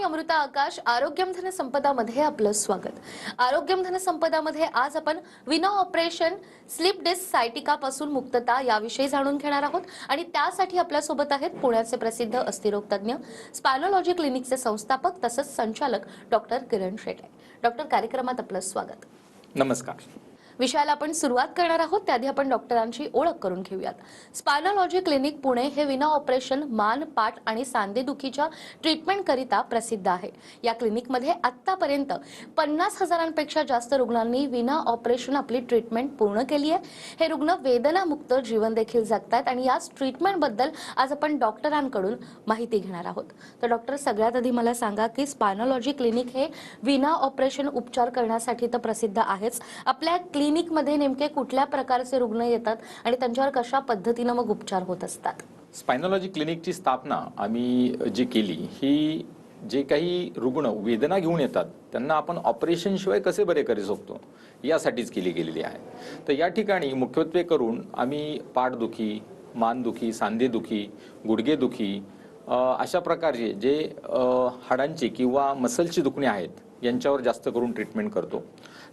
मी अमृता आकाश आरोग्यम धनसंपदामध्ये आपलं स्वागत. आरोग्यम धनसंपदामध्ये आज आपण विना ऑपरेशन स्लिप डिस्क सायटिकापासून मुक्तता याविषयी जाणून घेणार आहोत. आणि त्यासाठी आपल्यासोबत आहेत पुण्याचे प्रसिद्ध अस्थिरोग तज्ज्ञ स्पायनॉलॉजी क्लिनिकचे संस्थापक तसंच संचालक डॉक्टर किरण शेटे. डॉक्टर कार्यक्रमात आपलं स्वागत. नमस्कार. विषयाला आपण सुरुवात करणार आहोत त्याआधी आपण डॉक्टरांची ओळख करून घेऊयात. स्पायनॉलॉजी क्लिनिक पुणे हे विना ऑपरेशन मान पाठ आणि सांधेदुखीच्या ट्रीटमेंट करिता प्रसिद्ध आहे. या क्लिनिकमध्ये आतापर्यंत पन्नास हजारांपेक्षा जास्त रुग्णांनी विना ऑपरेशन आपली ट्रीटमेंट पूर्ण केली आहे. हे रुग्ण वेदनामुक्त जीवन देखील जगतायत आणि याच ट्रीटमेंटबद्दल आज आपण डॉक्टरांकडून माहिती घेणार आहोत. तर डॉक्टर सगळ्यात आधी मला सांगा की स्पायनॉलॉजी क्लिनिक हे विना ऑपरेशन उपचार करण्यासाठी तर प्रसिद्ध आहेच. आपल्या क्लिनिकमध्ये नेमके कुठल्या प्रकारचे रुग्ण येतात आणि त्यांच्यावर कशा पद्धतीनं मग उपचार होत असतात? स्पायनॉलॉजी क्लिनिकची स्थापना आम्ही जी केली ही जे काही रुग्ण वेदना घेऊन येतात त्यांना आपण ऑपरेशनशिवाय कसे बरे करू शकतो यासाठीच केली गेलेली आहे. तर या ठिकाणी मुख्यत्वे करून आम्ही पाठदुखी मानदुखी सांधेदुखी गुडघेदुखी अशा प्रकारचे जे हाडांची किंवा मसलची दुखणे आहेत यांच्यावर जास्त करून ट्रीटमेंट करतो.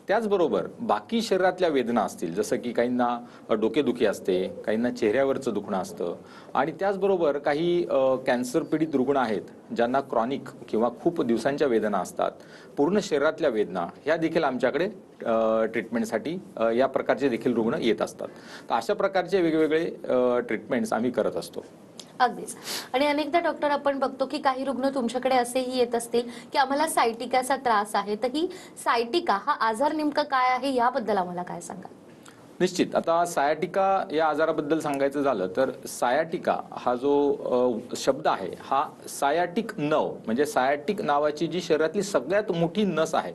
त्याचबरोबर बाकी शरीरातल्या वेदना असतील जसं की काहींना डोकेदुखी असते काहींना चेहऱ्यावरचं दुखणं असतं. आणि त्याचबरोबर काही कॅन्सर पीडित रुग्ण आहेत ज्यांना क्रॉनिक किंवा खूप दिवसांच्या वेदना असतात. पूर्ण शरीरातल्या वेदना ह्या देखील आमच्याकडे ट्रीटमेंटसाठी या प्रकारचे देखील रुग्ण येत असतात. तर अशा प्रकारचे वेगवेगळे ट्रीटमेंट्स आम्ही करत असतो. अगदीच. आणि अनेकदा डॉक्टर आपण बघतो की काही रुग्ण तुमच्याकडे असेही येत असतील की आम्हाला सायटिकाचा त्रास आहे. तर ही सायटिका हा आजार नेमका काय आहे याबद्दल आम्हाला काय सांगा निश्चित. आता सायाटिका या आजाराबद्दल सांगायचं झालं तर सायाटिका हा जो शब्द आहे हा सायाटिक नव म्हणजे सायाटिक नावाची जी शरीरातली सगळ्यात मोठी नस आहे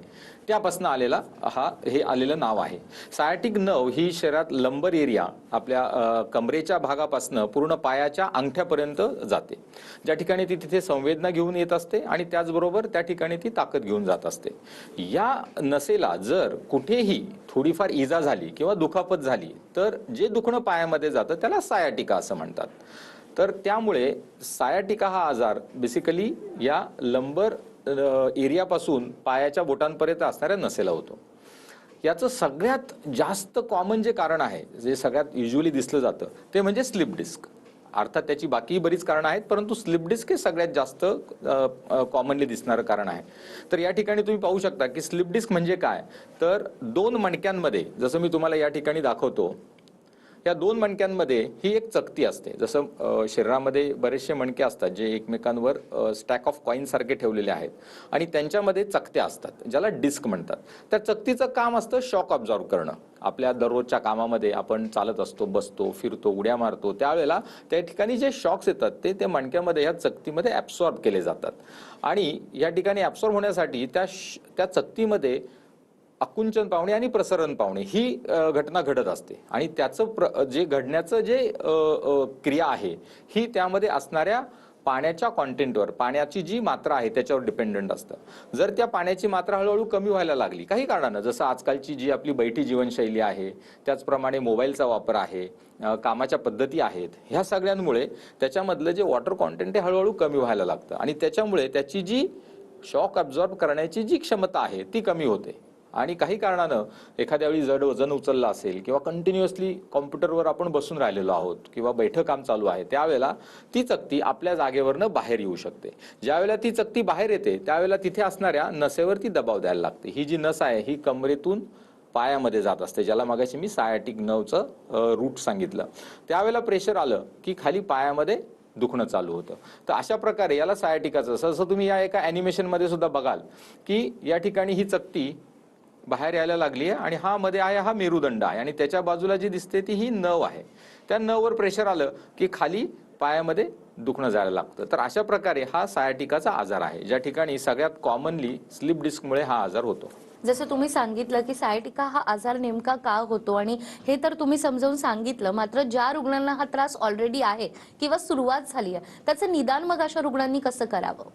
त्यापासून आलेला हा हे आलेलं नाव आहे. सायाटिक नव ही शरीरात लंबर एरिया आपल्या कमरेच्या भागापासून पूर्ण पायाच्या अंगठ्यापर्यंत जाते. ज्या ठिकाणी ती तिथे संवेदना घेऊन येत असते आणि त्याचबरोबर त्या ठिकाणी ती ताकद घेऊन जात असते. या नसेला जर कुठेही थोडीफार इजा झाली किंवा दुखापत झाली तर जे दुखणं पायामध्ये जातं त्याला सायाटिका असं म्हणतात. तर त्यामुळे सायाटिका हा आजार बेसिकली या लंबर एरियापासून पायाच्या बोटांपर्यंत असणाऱ्या नसेला होतो. याचं सगळ्यात जास्त कॉमन जे कारण आहे जे सगळ्यात युजली दिसलं जातं ते म्हणजे स्लिप डिस्क अर्थात त्याची बाकी बरीच कारणं आहेत परंतु स्लिप डिस्क हे सगळ्यात जास्त कॉमनली दिसणारं कारण आहे. तर या ठिकाणी तुम्ही पाहू शकता की स्लिप डिस्क म्हणजे काय? तर दोन मणक्यांमध्ये जसं मी तुम्हाला या ठिकाणी दाखवतो या दोन मणक्यांमध्ये ही एक चकती असते. जसं शरीरामध्ये बरेचसे मणके असतात जे एकमेकांवर स्टॅक ऑफ कॉईन सारखे ठेवलेले आहेत आणि त्यांच्यामध्ये चकत्या असतात ज्याला डिस्क म्हणतात. त्या चकतीचं काम असतं शॉक ऑब्झॉर्व करणं. आपल्या दररोजच्या कामामध्ये आपण चालत असतो बसतो फिरतो उड्या मारतो त्यावेळेला त्या ठिकाणी जे शॉक्स येतात ते त्या मणक्यामध्ये ह्या चकतीमध्ये ॲब्सॉर्ब केले जातात. आणि या ठिकाणी ॲब्सॉर्ब होण्यासाठी त्या श- त्या चकतीमध्ये आकुंचन पावणे आणि प्रसरण पावणे ही घटना घडत असते. आणि त्याचं प्र जे घडण्याचं जे क्रिया आहे ही त्यामध्ये असणाऱ्या पाण्याच्या कॉन्टेंटवर पाण्याची जी मात्रा आहे त्याच्यावर डिपेंडंट असतं. जर त्या पाण्याची मात्रा हळूहळू कमी व्हायला लागली काही कारणानं जसं आजकालची जी आपली बैठी जीवनशैली आहे त्याचप्रमाणे मोबाईलचा वापर आहे कामाच्या पद्धती आहेत ह्या सगळ्यांमुळे त्याच्यामधलं जे वॉटर कॉन्टेंट आहे हळूहळू कमी व्हायला लागतं. आणि त्याच्यामुळे त्याची जी शॉक अब्झॉर्ब करण्याची जी क्षमता आहे ती कमी होते. आणि काही कारणानं एखाद्या वेळी जड वजन उचललं असेल किंवा कंटिन्युअसली कॉम्प्युटरवर आपण बसून राहिलेलो आहोत किंवा बैठक काम चालू आहे त्यावेळेला ती चकती आपल्या जागेवरनं बाहेर येऊ शकते. ज्यावेळेला ती चकती बाहेर येते त्यावेळेला तिथे असणाऱ्या नसेवर ती दबाव द्यायला लागते. ही जी नस आहे ही कमरेतून पायामध्ये जात असते ज्याला मागाशी मी सायाटिक नवचं रूट सांगितलं. त्यावेळेला प्रेशर आलं की खाली पायामध्ये दुखणं चालू होतं. तर अशा प्रकारे याला सायाटिकाचं जसं तुम्ही या एका ॲनिमेशनमध्ये सुद्धा बघाल की या ठिकाणी ही चकती बाहेर यायला लागली आहे आणि हा मध्ये आहे हा मेरुदंड आहे. आणि त्याच्या बाजूला जी दिसते ती ही नव आहे. त्या नववर प्रेशर आलं की खाली पायामध्ये दुखणं जायला लागतं. तर अशा प्रकारे हा सायाटिकाचा आजार आहे. ज्या ठिकाणी सगळ्यात कॉमनली स्लिप डिस्कमुळे हा आजार होतो. जसं तुम्ही सांगितलं की सायटिका हा आजार नेमका का होतो आणि हे तर तुम्ही समजावून सांगितलं मात्र ज्या रुग्णांना हा त्रास ऑलरेडी आहे किंवा सुरुवात झाली आहे त्याचं निदान मग अशा रुग्णांनी कसं करावं?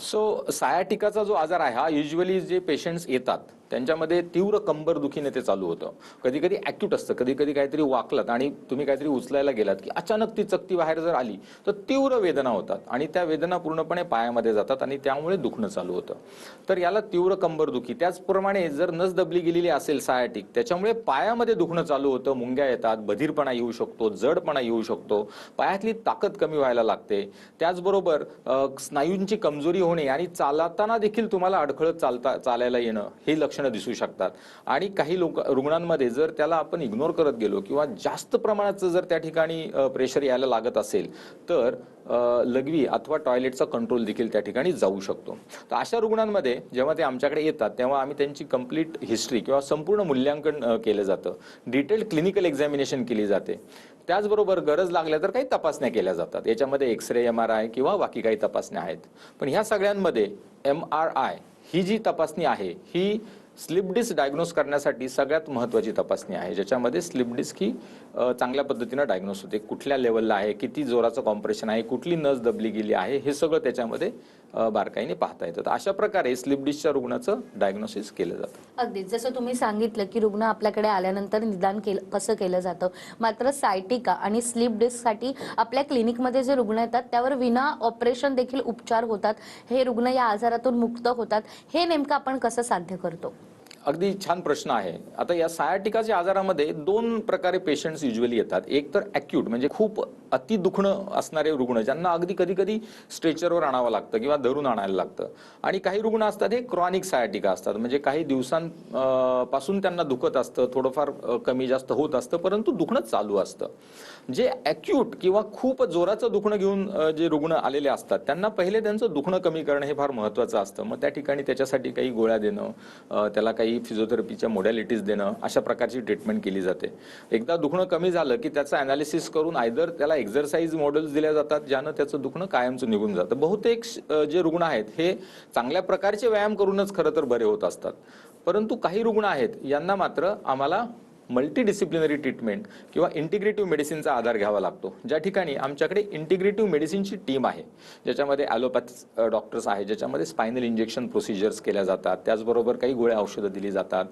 सो सायाटिकाचा जो आजार आहे हा युजली जे पेशंट्स येतात त्यांच्यामध्ये तीव्र कंबर दुखीने ते चालू होतं. कधी कधी ॲक्यूट असतं कधी कधी काहीतरी वाकलात आणि तुम्ही काहीतरी उचलायला गेलात की अचानक ती चकती बाहेर जर आली तर तीव्र वेदना होतात आणि त्या वेदना पूर्णपणे पायामध्ये जातात आणि त्यामुळे दुखणं चालू होतं. तर याला तीव्र कंबर दुखी. त्याचप्रमाणे जर नस दबली गेलेली असेल सायाटिक त्याच्यामुळे पायामध्ये दुखणं चालू होतं. मुंग्या येतात बधीरपणा येऊ शकतो जडपणा येऊ शकतो. पायातली ताकद कमी व्हायला लागते. त्याचबरोबर स्नायूंची कमजोरी होणे आणि चालताना देखील तुम्हाला अडखळत चालता चालायला येणं हे लक्ष लक्षणं दिसू शकतात. आणि काही लोक रुग्णांमध्ये जर त्याला आपण इग्नोर करत गेलो किंवा जास्त प्रमाणाचं जर त्या ठिकाणी प्रेशर यायला लागत असेल तर लघवी अथवा टॉयलेटचा कंट्रोल देखील त्या ठिकाणी जाऊ शकतो. तर अशा रुग्णांमध्ये जेव्हा ते आमच्याकडे येतात तेव्हा आम्ही त्यांची कंप्लीट हिस्ट्री किंवा संपूर्ण मूल्यांकन केलं जातं. डिटेल्ड क्लिनिकल एक्झामिनेशन केली जाते. त्याचबरोबर गरज लागल्या तर काही तपासण्या केल्या जातात. याच्यामध्ये एक्सरे एम आर आय किंवा बाकी काही तपासण्या आहेत. पण ह्या सगळ्यांमध्ये एम आर आय ही जी तपासणी आहे ही स्लिप डिस्क डायग्नोस करण्यासाठी सगळ्यात महत्त्वाची तपासणी आहे. ज्याच्यामध्ये स्लिप डिस्क ही चांगल्या पद्धतीनं डायग्नोस होते. कुठल्या लेवलला आहे किती जोराचं कॉम्प्रेशन आहे कुठली नस दबली गेली आहे हे सगळं त्याच्यामध्ये बारकाईने पाहता येतं तर अशा प्रकारे स्लिप डिशच्या रुग्णाचं डायग्नोसिस केलं जातं. अगदीच. जसं तुम्ही सांगितलं की रुग्ण आपल्याकडे आल्यानंतर निदान केलं कसं केलं जातं मात्र सायटिका आणि स्लीप डिस्कसाठी आपल्या क्लिनिकमध्ये जे रुग्ण येतात त्यावर विना ऑपरेशन देखील उपचार होतात. हे रुग्ण या आजारातून मुक्त होतात. हे नेमकं आपण कसं साध्य करतो? अगदी छान प्रश्न आहे. आता या सायाटिकाच्या आजारामध्ये दोन प्रकारे पेशंट्स युजली येतात. एक तर ॲक्यूट म्हणजे खूप अति दुखणं असणारे रुग्ण ज्यांना अगदी कधी कधी स्ट्रेचरवर आणावं लागतं किंवा धरून आणायला लागतं. आणि काही रुग्ण असतात हे क्रॉनिक सायाटिका असतात. म्हणजे काही दिवसांपासून त्यांना दुखत असतं थोडंफार कमी जास्त होत असतं परंतु दुखणं चालू असतं. जे ॲक्यूट किंवा खूप जोराचं दुखणं घेऊन जे रुग्ण आलेले असतात त्यांना पहिले त्यांचं दुखणं कमी करणं हे फार महत्त्वाचं असतं. मग त्या ठिकाणी त्याच्यासाठी काही गोळ्या देणं त्याला काही फिजिओथेरपीच्या मोडॅलिटीज देणं अशा प्रकारची ट्रीटमेंट केली जाते. एकदा दुखणं कमी झालं की त्याचं अनालिसिस करून आयदर त्याला एक्झरसाइज मॉडेल्स दिल्या जातात ज्यानं त्याचं दुखणं कायमचं निघून जातं. बहुतेक जे रुग्ण आहेत हे चांगल्या प्रकारचे व्यायाम करूनच खरं तर बरे होत असतात. परंतु काही रुग्ण आहेत यांना मात्र आम्हाला मल्टीडिसिप्लिनरी ट्रीटमेंट किंवा इंटिग्रेटिव्ह मेडिसिनचा आधार घ्यावा लागतो. ज्या ठिकाणी आमच्याकडे इंटिग्रेटिव्ह मेडिसिनची टीम आहे ज्याच्यामध्ये ॲलोपॅथ डॉक्टर्स आहे ज्याच्यामध्ये स्पायनल इंजेक्शन प्रोसिजर्स केल्या जातात त्याचबरोबर काही गोळ्या औषधं दिली जातात.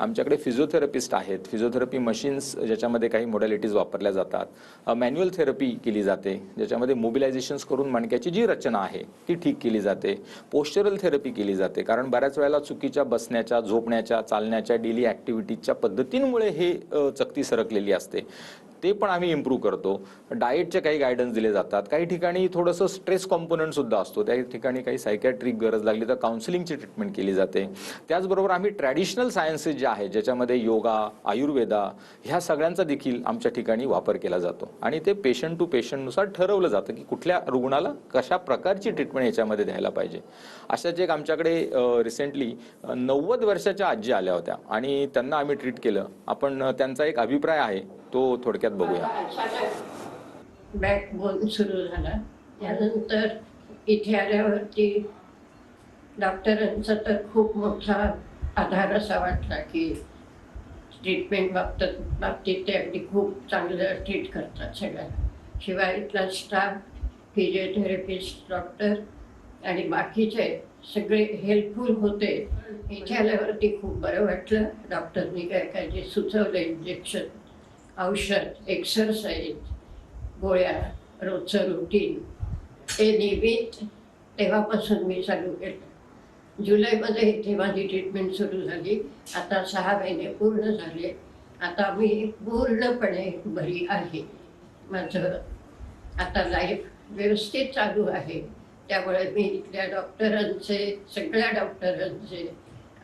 आमच्याकडे फिजिओथेरपिस्ट आहेत फिजिओथेरपी मशीन्स ज्याच्यामध्ये काही मोडॅलिटीज वापरल्या जातात. मॅन्युअल थेरपी केली जाते ज्याच्यामध्ये मोबिलायझेशन्स करून मणक्याची जी रचना आहे ती ठीक केली जाते. पोस्चरल थेरपी केली जाते कारण बऱ्याच वेळेला चुकीच्या बसण्याच्या झोपण्याच्या चालण्याच्या डेली ॲक्टिव्हिटीजच्या पद्धतींमुळे हे ही चकती सरकलेली असते. ते पण आम्ही इम्प्रूव्ह करतो. डाएटचे काही गायडन्स दिले जातात. काही ठिकाणी थोडंसं स्ट्रेस कॉम्पोनंट सुद्धा असतो. त्या ठिकाणी काही सायकॅट्रिक गरज लागली तर काउन्सिलिंगची ट्रीटमेंट केली जाते. त्याचबरोबर आम्ही ट्रॅडिशनल सायन्सेस जे आहे ज्याच्यामध्ये योगा आयुर्वेदा ह्या सगळ्यांचा देखील आमच्या ठिकाणी वापर केला जातो. आणि ते पेशंट टू पेशंटनुसार ठरवलं जातं की कुठल्या रुग्णाला कशा प्रकारची ट्रीटमेंट याच्यामध्ये द्यायला पाहिजे. अशाच एक आमच्याकडे रिसेंटली नव्वद वर्षाच्या आजी आल्या होत्या. आणि त्यांना आम्ही ट्रीट केलं. आपण त्यांचा एक अभिप्राय आहे. तो थोडक्यात बघूया. बॅकबोन सुरू झाला. त्यानंतर इथे आल्यावरती डॉक्टरांचा तर खूप मोठा आधार असा वाटला की ट्रीटमेंट बाबतीत बाबतीत ते अगदी खूप चांगलं ट्रीट करतात सगळ्यांना. शिवाय इथला स्टाफ फिजिओथेरपिस्ट डॉक्टर आणि बाकीचे सगळे हेल्पफुल होते. इथे आल्यावरती खूप बरं वाटलं. डॉक्टरनी काय काय जे सुचवलं इंजेक्शन औषध एक्सरसाइज गोळ्या रोजचं रुटीन ते नियमित तेव्हापासून मी चालू केलं. जुलैमध्ये इथे माझी ट्रीटमेंट सुरू झाली. आता सहा महिने पूर्ण झाले. आता मी पूर्णपणे बरी आहे. माझं आता लाईफ व्यवस्थित चालू आहे. त्यामुळे मी इथल्या डॉक्टरांचे सगळ्या डॉक्टरांचे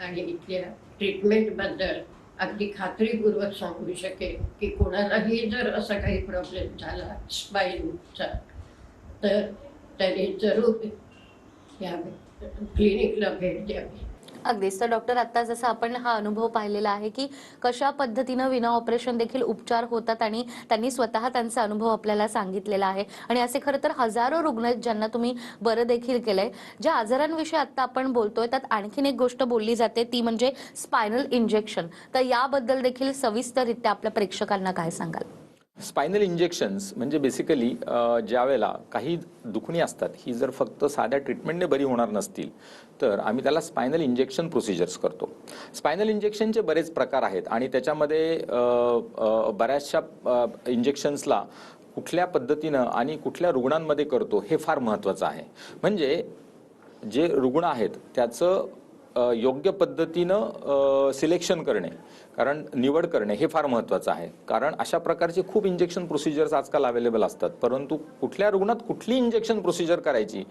आणि इथल्या ट्रीटमेंटबद्दल अगदी खात्रीपूर्वक सांगू शकेन की कोणालाही जर असा काही प्रॉब्लेम झाला स्पाईनचा तर त्याने जरूर या क्लिनिकला भेट द्यावी. अगदीच. तर डॉक्टर आता जसं आपण हा अनुभव पाहिलेला आहे की कशा पद्धतीनं विना ऑपरेशन देखील उपचार होतात आणि त्यांनी स्वतः त्यांचा अनुभव आपल्याला सांगितलेला आहे. आणि असे खरं तर हजारो रुग्ण आहेत ज्यांना तुम्ही बरं देखील केलंय. ज्या आजारांविषयी आता आपण बोलतोय त्यात आणखीन एक गोष्ट बोलली जाते ती म्हणजे स्पायनल इंजेक्शन. तर याबद्दल देखील सविस्तररित्या आपल्या प्रेक्षकांना काय सांगाल? स्पायनल इंजेक्शन्स म्हणजे बेसिकली ज्या वेळेला काही दुखणी असतात ही जर फक्त साध्या ट्रीटमेंटने बरी होणार नसतील तर आम्ही त्याला स्पायनल इंजेक्शन प्रोसिजर्स करतो. स्पायनल इंजेक्शनचे बरेच प्रकार आहेत आणि त्याच्यामध्ये बऱ्याचशा इंजेक्शन्सला कुठल्या पद्धतीनं आणि कुठल्या रुग्णांमध्ये करतो हे फार महत्त्वाचं आहे. म्हणजे जे रुग्ण आहेत त्याचं योग्य पद्धतीनं सिलेक्शन करणे कारण निवड करणे हे फार महत्त्वाचं आहे. कारण अशा प्रकारचे खूप इंजेक्शन प्रोसिजर्स आजकाल अवेलेबल असतात. परंतु कुठल्या रुग्णात कुठली इंजेक्शन प्रोसिजर करायची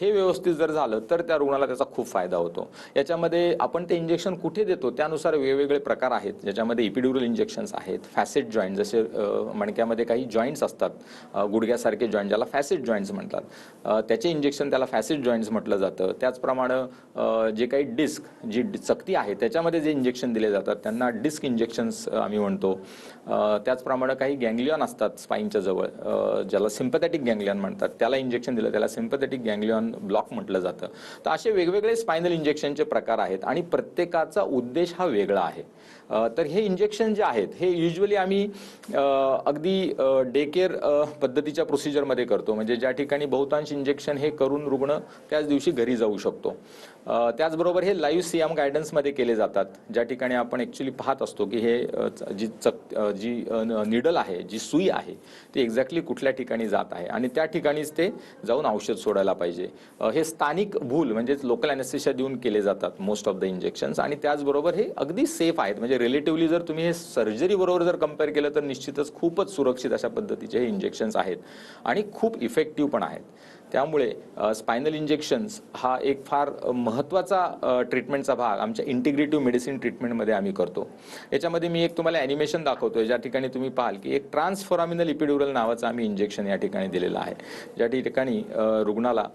हे व्यवस्थित जर झालं तर त्या रुग्णाला त्याचा खूप फायदा होतो. याच्यामध्ये आपण ते इंजेक्शन कुठे देतो त्यानुसार वेगवेगळे प्रकार आहेत. ज्याच्यामध्ये इपिड्युरल इंजेक्शन्स आहेत फॅसेट जॉईंट जसे मणक्यामध्ये काही जॉईंट्स असतात. गुडघ्यासारखे जॉईंट ज्याला फॅसेट जॉईंट्स म्हणतात. त्याचे इंजेक्शन त्याला फॅसेट जॉईंट्स म्हटलं जातं. त्याचप्रमाणे जे काही डिस्क जी डि- चकती आहे त्याच्यामध्ये जे इंजेक्शन दिले जातात त्यांना डिस्क इंजेक्शन्स आम्ही म्हणतो. त्याचप्रमाणे काही गँग्लियॉन असतात स्पाईनच्या जवळ ज्याला सिम्पथॅटिक गँग्लियॉन म्हणतात. त्याला इंजेक्शन दिलं त्याला सिम्पथॅटिक गँग्लियॉन ब्लॉक म्हटलं जातं. तर असे वेगवेगळे स्पायनल इंजेक्शनचे प्रकार आहेत आणि प्रत्येकाचा उद्देश हा वेगळा आहे. तर हे इंजेक्शन जे आहेत हे युजली आम्ही अगदी डे केअर पद्धतीच्या प्रोसिजरमध्ये करतो. म्हणजे ज्या ठिकाणी बहुतांश इंजेक्शन हे करून रुग्ण त्याच दिवशी घरी जाऊ शकतो. त्याचबरोबर हे लाईव्ह सीएम गायडन्समध्ये केले जातात. ज्या ठिकाणी आपण ॲक्च्युली पाहत असतो की हे जी चक जी निडल आहे जी सुई आहे ती एक्झॅक्टली कुठल्या ठिकाणी जात आहे? आणि त्या ठिकाणीच ते जाऊन औषध सोडायला पाहिजे. हे स्थानिक भूल म्हणजेच लोकल अॅनेस्थेशिया देऊन केले जातात मोस्ट ऑफ द इंजेक्शन्स आणि त्याचबरोबर हे अगदी सेफ आहेत. म्हणजे म्हणजे रिलेटिव्हली जर तुम्ही हे सर्जरी बरोबर जर कंपेअर केलं तर निश्चितच खूपच सुरक्षित अशा पद्धतीचे हे इंजेक्शन्स आहेत. आणि खूप इफेक्टिव्ह पण आहेत. त्यामुळे स्पायनल इंजेक्शन्स हा एक फार महत्त्वाचा ट्रीटमेंटचा भाग आमच्या इंटिग्रेटिव्ह मेडिसिन ट्रीटमेंटमध्ये आम्ही करतो. याच्यामध्ये मी एक तुम्हाला ॲनिमेशन दाखवतोय. ज्या ठिकाणी तुम्ही पाहाल की एक ट्रान्सफॉरामिनल इपिड्युरल नावाचं आम्ही इंजेक्शन या ठिकाणी दिलेलं आहे. ज्या ठिकाणी रुग्णाला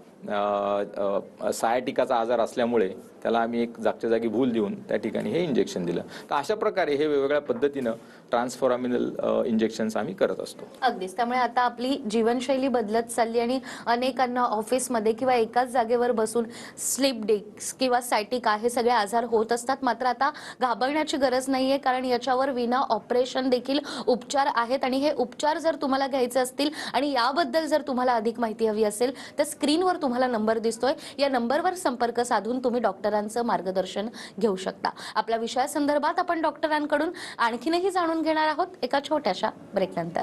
सायाटिकाचा आजार असल्यामुळे त्याला आम्ही एक जागच्या जागी भूल देऊन त्या ठिकाणी हे इंजेक्शन दिलं. तर अशा प्रकारे हे वेगवेगळ्या पद्धतीनं ट्रान्सफॉरामिनल इंजेक्शन्स आम्ही करत असतो. अगदीच. त्यामुळे आता आपली जीवनशैली बदलत चालली आणि अनेकांना ऑफिसमध्ये किंवा एकाच जागेवर बसून स्लिप डिक्स किंवा सायटिका हे सगळे आजार होत असतात. मात्र आता घाबरण्याची गरज नाहीये कारण याच्यावर विना ऑपरेशन देखील उपचार आहेत आणि हे उपचार जर तुम्हाला घ्यायचे असतील आणि याबद्दल जर तुम्हाला अधिक माहिती हवी असेल तर स्क्रीनवर तुम्हाला तुम्हाला नंबर दिसतोय. या नंबरवर संपर्क साधून तुम्ही डॉक्टरांचं मार्गदर्शन घेऊ शकता. आपल्या विषयासंदर्भात आपण डॉक्टरांकडून आणखीनही जाणून घेणार आहोत एका छोट्याशा ब्रेकनंतर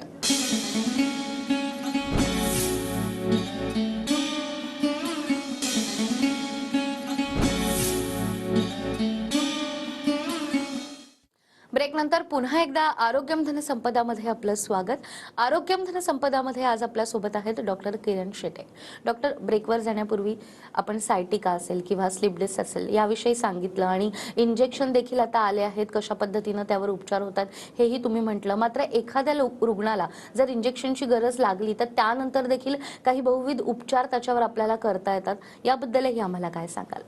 ब्रेकनंतर पुन्हा एकदा आरोग्यम धनसंपदामध्ये आपलं स्वागत. आरोग्यम धनसंपदामध्ये आज आपल्यासोबत आहेत डॉक्टर किरण शेटे. डॉक्टर ब्रेकवर जाण्यापूर्वी आपण सायटिका असेल किंवा स्लिप डिस्क असेल याविषयी सांगितलं आणि इंजेक्शन देखील आता आले आहेत. कशा पद्धतीनं त्यावर उपचार होतात हेही तुम्ही म्हटलं. मात्र एखाद्या रुग्णाला जर इंजेक्शनची गरज लागली तर त्यानंतर देखील काही बहुविध उपचार त्याच्यावर आपल्याला करता येतात. याबद्दलही आम्हाला काय सांगाल?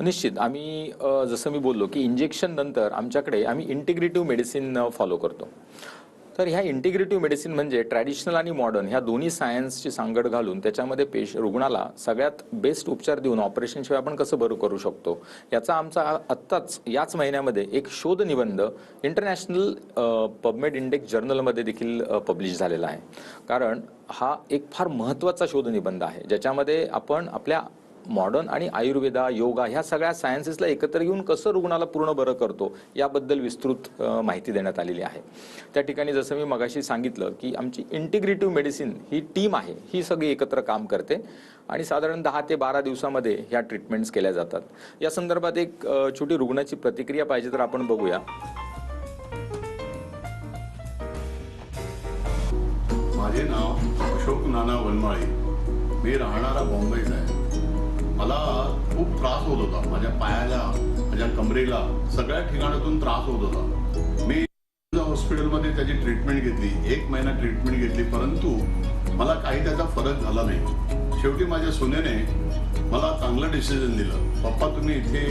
निश्चित. आम्ही जसं मी बोललो की इंजेक्शन नंतर आमच्याकडे आम्ही इंटिग्रेटिव्ह मेडिसिन फॉलो करतो. तर ह्या इंटिग्रेटिव्ह मेडिसिन म्हणजे ट्रॅडिशनल आणि मॉडर्न ह्या दोन्ही सायन्सची सांगड घालून त्याच्यामध्ये पेश रुग्णाला सगळ्यात बेस्ट उपचार देऊन ऑपरेशनशिवाय आपण कसं बरं करू शकतो? याचा आमचा आत्ताच याच महिन्यामध्ये एक शोध निबंध इंटरनॅशनल पबमेड इंडेक्स जर्नलमध्ये देखील पब्लिश झालेला आहे. कारण हा एक फार महत्त्वाचा शोध निबंध आहे. ज्याच्यामध्ये आपण आपल्या मॉडर्न आणि आयुर्वेदा योगा ह्या सगळ्या सायन्सेसला एकत्र घेऊन कसं रुग्णाला पूर्ण बरं करतो याबद्दल विस्तृत माहिती देण्यात आलेली आहे. त्या ठिकाणी जसं मी मगाशी सांगितलं की आमची इंटिग्रेटिव्ह मेडिसिन ही टीम आहे ही सगळी एकत्र काम करते आणि साधारण दहा ते बारा दिवसामध्ये ह्या ट्रीटमेंट्स केल्या जातात. या संदर्भात एक छोटी रुग्णाची प्रतिक्रिया पाहिजे तर आपण बघूया. माझे नाव अशोक नाना वनमाळे. मी राहणारा बॉम्बेचा आहे. मला खूप त्रास होत होता. माझ्या पायाला माझ्या कमरेला सगळ्या ठिकाणातून त्रास होत होता. मी हॉस्पिटलमध्ये त्याची ट्रीटमेंट घेतली. एक महिना ट्रीटमेंट घेतली परंतु मला काही त्याचा फरक झाला नाही. शेवटी माझ्या सुनेने मला चांगलं डिसिजन दिलं. पप्पा तुम्ही इथे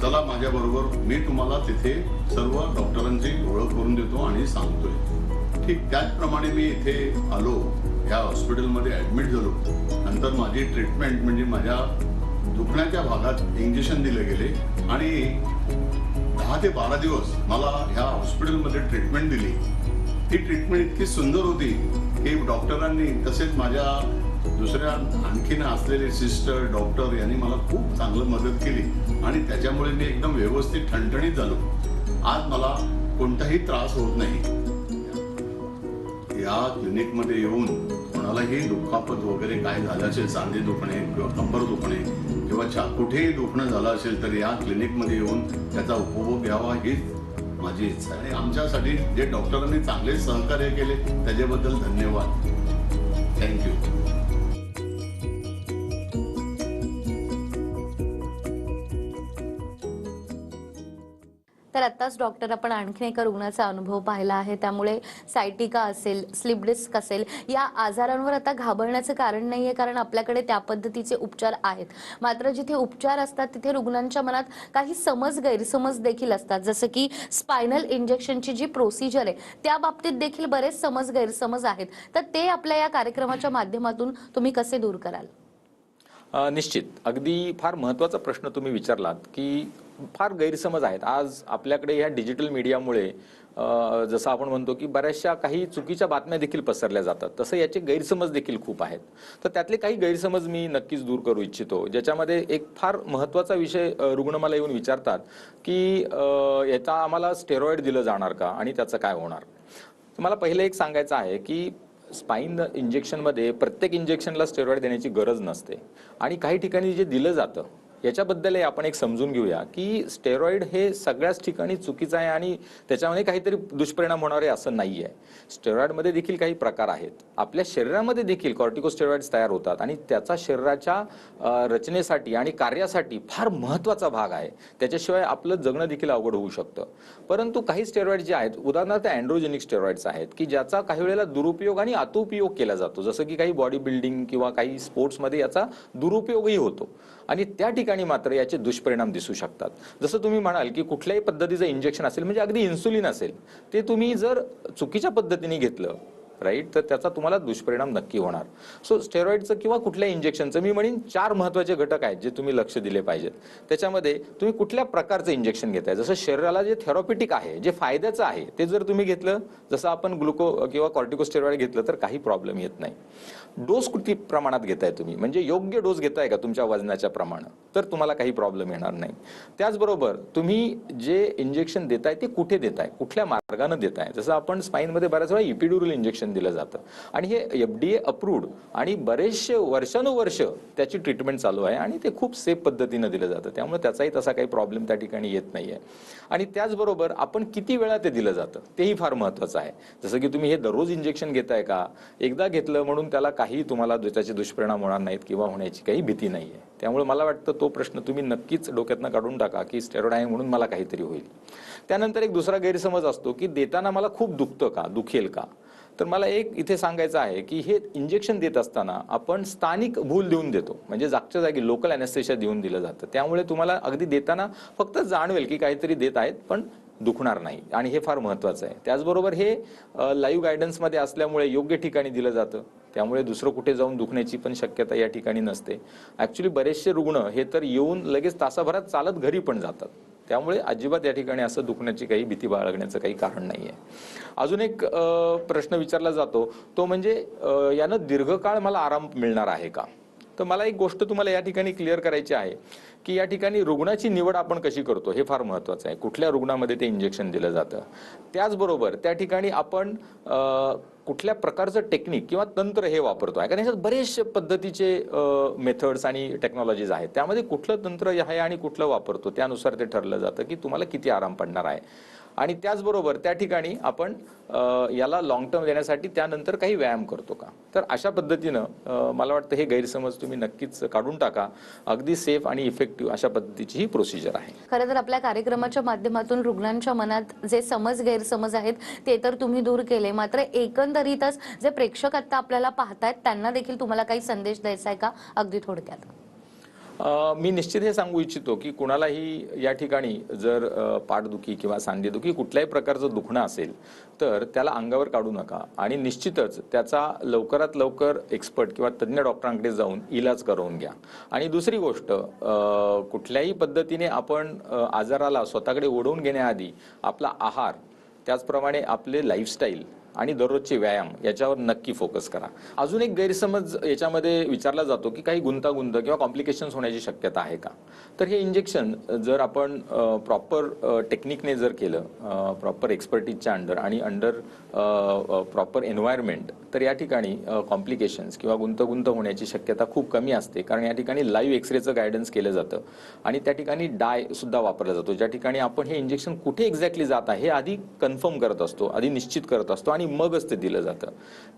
चला माझ्याबरोबर. मी तुम्हाला तिथे सर्व डॉक्टरांची ओळख करून देतो आणि सांगतोय. ठीक त्याचप्रमाणे मी इथे आलो. ह्या हॉस्पिटलमध्ये ॲडमिट झालो. नंतर माझी ट्रीटमेंट म्हणजे माझ्या दुखण्याच्या भागात इंजेक्शन दिले गेले आणि दहा ते बारा दिवस मला ह्या हॉस्पिटलमध्ये ट्रीटमेंट दिली. ती ट्रीटमेंट इतकी सुंदर होती की डॉक्टरांनी तसेच माझ्या दुसऱ्या आणखीन असलेले सिस्टर डॉक्टर यांनी मला खूप चांगलं मदत केली आणि त्याच्यामुळे मी एकदम व्यवस्थित ठणठणीत झालो. आज मला कोणताही त्रास होत नाही. या क्लिनिकमध्ये येऊन कोणालाही दुखापत वगैरे काय झालं असेल सांधे दुखणे किंवा कंबर दुखणे किंवा चा कुठेही दुखणं झालं असेल तर या क्लिनिकमध्ये येऊन त्याचा उपभोग घ्यावा हीच माझी इच्छा आहे. आणि आमच्यासाठी जे डॉक्टरांनी चांगले सहकार्य केले त्याच्याबद्दल धन्यवाद. थँक्यू तर आत्ताच डॉक्टर आपण आणखीन एका रुग्णाचा अनुभव पाहिला आहे. त्यामुळे सायटिका असेल स्लिप डिस्क असेल या आजारांवर आता घाबरण्याचं कारण नाहीये कारण आपल्याकडे त्या पद्धतीचे उपचार आहेत. मात्र जिथे उपचार असतात तिथे रुग्णांच्या मनात काही समज गैरसमज देखील असतात. जसं की स्पायनल इंजेक्शनची जी प्रोसिजर आहे त्या बाबतीत देखील बरेच समज गैरसमज आहेत. तर ते आपल्या या कार्यक्रमाच्या माध्यमातून तुम्ही कसे दूर कराल? निश्चित. अगदी फार महत्त्वाचा प्रश्न तुम्ही विचारलात की फार गैरसमज आहेत. आज आपल्याकडे ह्या डिजिटल मीडियामुळे जसं आपण म्हणतो की बऱ्याचशा काही चुकीच्या बातम्या देखील पसरल्या जातात. तसं याचे गैरसमज देखील खूप आहेत. तर त्यातले काही गैरसमज मी नक्कीच दूर करू इच्छितो. ज्याच्यामध्ये एक फार महत्त्वाचा विषय रुग्ण मला येऊन विचारतात की याचा आम्हाला स्टेरॉइड दिलं जाणार का आणि त्याचं काय होणार? मला पहिलं एक सांगायचं आहे की स्पाईन इंजेक्शनमध्ये प्रत्येक इंजेक्शनला स्टेरॉइड देण्याची गरज नसते. आणि काही ठिकाणी जे दिलं जातं याच्याबद्दलही आपण एक समजून घेऊया की स्टेरॉइड हे सगळ्याच ठिकाणी चुकीचं आहे आणि त्याच्यामध्ये काहीतरी दुष्परिणाम होणार आहे असं नाही आहे स्टेरॉइडमध्ये देखील काही प्रकार आहेत. आपल्या शरीरामध्ये देखील कॉर्टिकोस्टेरॉइड्स तयार होतात आणि त्याचा शरीराच्या रचनेसाठी आणि कार्यासाठी फार महत्त्वाचा भाग आहे. त्याच्याशिवाय आपलं जगणं देखील अवघड होऊ शकतं. परंतु काही स्टेरॉइड जे आहेत उदाहरणार्थ अँड्रोजेनिक स्टेरॉइड्स आहेत की ज्याचा काही वेळेला दुरुपयोग आणि अतुपयोग केला जातो. जसं की काही बॉडी बिल्डिंग किंवा काही स्पोर्ट्समध्ये याचा दुरुपयोगही होतो. आणि त्या ठिकाणी मात्र याचे दुष्परिणाम दिसू शकतात. जसं तुम्ही म्हणाल की कुठल्याही पद्धतीचं इंजेक्शन असेल म्हणजे अगदी इन्सुलिन असेल ते तुम्ही जर चुकीच्या पद्धतीने घेतलं राईट तर त्याचा तुम्हाला दुष्परिणाम नक्की होणार. सो स्टेरॉइडचं किंवा कुठल्या इंजेक्शनचं मी म्हणेन चार महत्त्वाचे घटक आहेत जे तुम्ही लक्ष दिले पाहिजेत. त्याच्यामध्ये तुम्ही कुठल्या प्रकारचं इंजेक्शन घेताय? जसं शरीराला जे थेरॉपिटिक आहे जे फायद्याचं आहे ते जर तुम्ही घेतलं जसं आपण ग्लुको किंवा कॉर्टिकोस्टेरॉइड घेतलं तर काही प्रॉब्लेम येत नाही. डोस किती प्रमाणात घेताय तुम्ही? म्हणजे योग्य डोस घेताय का तुमच्या वजनाच्या प्रमाण? तर तुम्हाला काही प्रॉब्लेम येणार नाही. त्याचबरोबर तुम्ही जे इंजेक्शन देताय ते कुठे देताय? कुठल्या मार्गाने देताय? जसं आपण स्पाईनमध्ये बऱ्याच वेळा इपिड्युरल इंजेक्शन दिलं जातं. आणि हे एफ डी ए अप्रूव्ड आणि बरेचसे वर्षानुवर्ष त्याची ट्रीटमेंट चालू आहे आणि ते खूप सेफ पद्धतीनं दिलं जातं. त्यामुळे त्याचाही तसा काही प्रॉब्लेम त्या ठिकाणी येत नाहीये. आणि त्याचबरोबर आपण किती वेळा ते दिलं जातं तेही फार महत्वाचं आहे. जसं की तुम्ही हे दररोज इंजेक्शन घेताय का? एकदा घेतलं म्हणून त्याला काही तुम्हाला त्याचे दुष्परिणाम होणार नाहीत किंवा होण्याची काही भीती नाहीये. त्यामुळे मला वाटतं तो प्रश्न तुम्ही नक्कीच डोक्यातनं काढून टाका की स्टेरॉइड आहे म्हणून मला काहीतरी होईल. त्यानंतर एक दुसरा गैरसमज असतो की देताना मला खूप दुखतं का? दुखेल का? तर मला एक इथे सांगायचं आहे की हे इंजेक्शन देत असताना आपण स्थानिक भूल देऊन देतो. म्हणजे जागच्या जागी लोकल अॅनेस्थेशिया देऊन दिलं जातं. त्यामुळे तुम्हाला अगदी देताना फक्त जाणवेल की काहीतरी देत आहेत पण दुखणार नाही. आणि हे फार महत्वाचं आहे. त्याचबरोबर हे लाईव्ह गायडन्समध्ये असल्यामुळे योग्य ठिकाणी दिलं जातं. त्यामुळे दुसरं कुठे जाऊन दुखण्याची पण शक्यता या ठिकाणी नसते. ॲक्च्युली बरेचसे रुग्ण हे तर येऊन लगेच तासाभरात चालत घरी पण जातात. त्यामुळे अजिबात या ठिकाणी असं दुखण्याची काही भीती बाळगण्याचं काही कारण नाही आहे अजून एक प्रश्न विचारला जातो तो म्हणजे यानं दीर्घकाळ मला आराम मिळणार आहे का? तर मला एक गोष्ट तुम्हाला या ठिकाणी क्लिअर करायची आहे. की या ठिकाणी रुग्णाची निवड आपण कशी करतो हे फार महत्वाचं आहे. कुठल्या रुग्णामध्ये ते इंजेक्शन दिलं जातं? त्याचबरोबर त्या ठिकाणी आपण कुठल्या प्रकारचं टेक्निक किंवा तंत्र हे वापरतो? आहे कारण ह्याच्यात बरेचसे पद्धतीचे मेथड्स आणि टेक्नॉलॉजीज आहेत. त्यामध्ये कुठलं तंत्र आहे आणि कुठलं वापरतो? त्यानुसार ते ठरलं जातं की तुम्हाला किती आराम पडणार आहे. आणि त्याचबरोबर त्या ठिकाणी आपण याला लॉंग टर्म देण्यासाठी त्यानंतर काही व्यायाम करतो का? तर अशा पद्धतीनं मला वाटतं हे गैरसमज तुम्ही नक्कीच काढून टाका. अगदी सेफ आणि इफेक्टिव्ह अशा पद्धतीची ही प्रोसिजर आहे. खरं तर आपल्या कार्यक्रमाच्या माध्यमातून रुग्णांच्या मनात जे समज गैरसमज आहेत ते तर तुम्ही दूर केले. मात्र एकंदरीतच जे प्रेक्षक आता आपल्याला पाहतायत त्यांना देखील तुम्हाला काही संदेश द्यायचा आहे का? अगदी थोडक्यात. मी निश्चित हे सांगू इच्छितो की कुणालाही या ठिकाणी जर पाठदुखी किंवा सांधेदुखी कुठल्याही प्रकारचं दुखणं असेल तर त्याला अंगावर काढू नका. आणि निश्चितच त्याचा लवकरात लवकर एक्सपर्ट किंवा तज्ज्ञ डॉक्टरांकडे जाऊन इलाज करवून घ्या. आणि दुसरी गोष्ट कुठल्याही पद्धतीने आपण आजाराला स्वतःकडे ओढवून घेण्याआधी आपला आहार त्याचप्रमाणे आपले लाईफस्टाईल आणि दररोजचे व्यायाम याच्यावर नक्की फोकस करा. अजून एक गैरसमज याच्यामध्ये विचारला जातो की काही गुंतागुंत किंवा कॉम्प्लिकेशन्स होण्याची शक्यता आहे का? तर हे इंजेक्शन जर आपण प्रॉपर टेक्निकने जर केलं प्रॉपर एक्सपर्टीजच्या अंडर आणि अंडर प्रॉपर एन्व्हायरमेंट तर या ठिकाणी कॉम्प्लिकेशन्स किंवा गुंतगुंत होण्याची शक्यता खूप कमी असते. कारण या ठिकाणी लाईव्ह एक्सरेचं गायडन्स केलं जातं आणि त्या ठिकाणी डाय सुद्धा वापरला जातो. ज्या ठिकाणी आपण हे इंजेक्शन कुठे एक्झॅक्टली जात आहे हे आधी कन्फर्म करत असतो आधी निश्चित करत असतो आणि मगच ते दिलं जातं.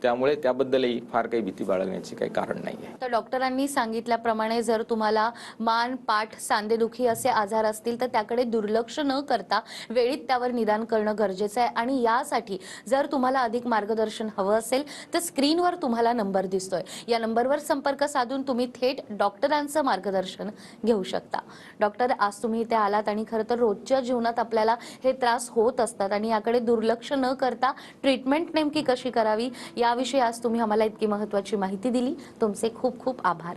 त्यामुळे त्याबद्दलही फार काही भीती बाळगण्याची काही कारण नाही आहे तर डॉक्टरांनी सांगितल्याप्रमाणे जर तुम्हाला मान पाठ सांधेदुखी असे आजार असतील तर त्याकडे दुर्लक्ष न करता वेळीत त्यावर निदान करणं गरजेचं आहे. आणि यासाठी जर तुम्हाला अधिक मार्गदर्शन हवं असेल तर स्क्रीनवर तुम्हाला नंबर दिसतोय. या नंबरवर संपर्क साधून तुम्ही थेट डॉक्टरांचं मार्गदर्शन घेऊ शकता. डॉक्टर आज तुम्ही इथे आलात आणि खरं तर रोजच्या जीवनात आपल्याला हे त्रास होत असतात आणि याकडे दुर्लक्ष न करता ट्रीटमेंट नेमकी कशी करावी? याविषयी आज तुम्ही आम्हाला इतकी महत्वाची माहिती दिली. तुमचे खूप खूप आभार.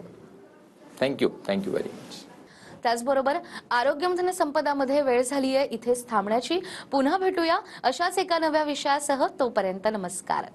थँक्यू थँक्यू व्हेरी मच त्याचबरोबर आरोग्यमधन संपदामध्ये वेळ झाली आहे इथेच थांबण्याची. पुन्हा भेटूया अशाच एका नव्या विषयासह. तोपर्यंत नमस्कार.